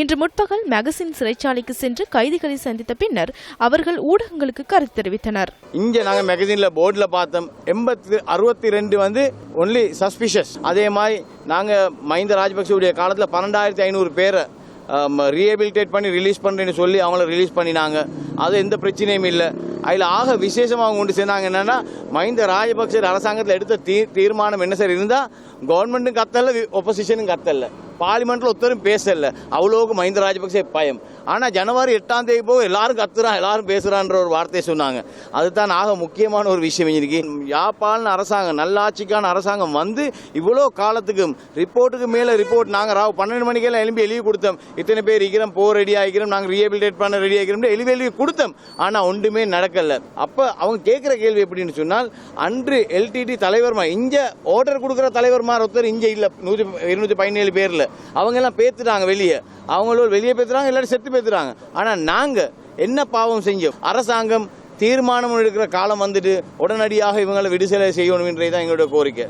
இன்று முற்பகல் மேகசின் சிறைச்சாலைக்கு சென்று கைதிகளை சந்தித்த பின்னர் அவர்கள் ஊடகங்களுக்கு கருத்து தெரிவித்தனர். இங்க நாங்க மேகசின்ல போர்டில் பார்த்தோம். எண்பத்தி அறுபத்தி ரெண்டு வந்து ஒன்லி சஸ்பிஷஸ் அதே மாதிரி நாங்க மஹிந்த ராஜபக்சவுடைய காலத்துல பன்னெண்டாயிரத்தி ஐநூறு பேரை ரீஹபிலிட்டேட் பண்ணி ரிலீஸ் பண்றேன்னு சொல்லி அவங்கள ரிலீஸ் பண்ணினாங்க. அது எந்த பிரச்சனையும் இல்லை. அதில் ஆக விசேஷமாக அவங்க கொண்டு சேர்ந்தாங்க என்னன்னா மஹிந்த ராஜபக்ச அரசாங்கத்தில் எடுத்த தீ தீர்மானம் என்ன சார்? இருந்தால் கவர்மெண்ட்டும் கத்தல ஒப்போசிஷனும் கத்தல. பார்லிமெண்ட்ல ஒருத்தரும் பேசல. அவ்வளோக்கு மஹிந்த ராஜபக்சே பயம். ஆனால் ஜனவரி எட்டாம் தேதி போக எல்லாரும் கத்துறான் எல்லாரும் பேசுறான்ற ஒரு வார்த்தையை சொன்னாங்க. அதுதான் ஆக முக்கியமான ஒரு விஷயம் இருக்கு யாப்பாளன் அரசாங்கம் நல்லாட்சிக்கான அரசாங்கம் வந்து இவ்வளோ காலத்துக்கும் ரிப்போர்ட்டுக்கு மேலே ரிப்போர்ட் நாங்கள் ராவ் பன்னெண்டு மணிக்கெல்லாம் எழுப்பி எழுதி கொடுத்தோம். இத்தனை பேர் இருக்கிறோம் போ ரெடி ஆகிக்கிறோம் நாங்கள் ரீஹபிலிட்டேட் பண்ண ரெடி ஆகிக்கிறோம் எழுதி எழுதி கொடுத்தோம். ஆனால் ஒன்றுமே நடக்கல. அப்போ அவங்க கேட்குற கேள்வி எப்படின்னு சொன்னால் அன்று எல்டிடி தலைவர்மா இங்கே ஆர்டர் கொடுக்குற தலைவர்மா ஒருத்தர் இங்கே இல்லை நூற்றி இருநூற்றி பதினேழு பேரில். அவங்க எல்லாம் பேத்துட்டாங்க வெளியே. அவங்களும் வெளியே பேத்துறாங்க எல்லாரும் செத்து பேத்துறாங்க. ஆனால் நாங்கள் என்ன பாவம் செஞ்சோம்? அரசாங்கம் தீர்மானம் எடுக்கிற காலம் வந்துட்டு உடனடியாக இவங்களை விடுதலை தான் எங்களுடைய கோரிக்கை.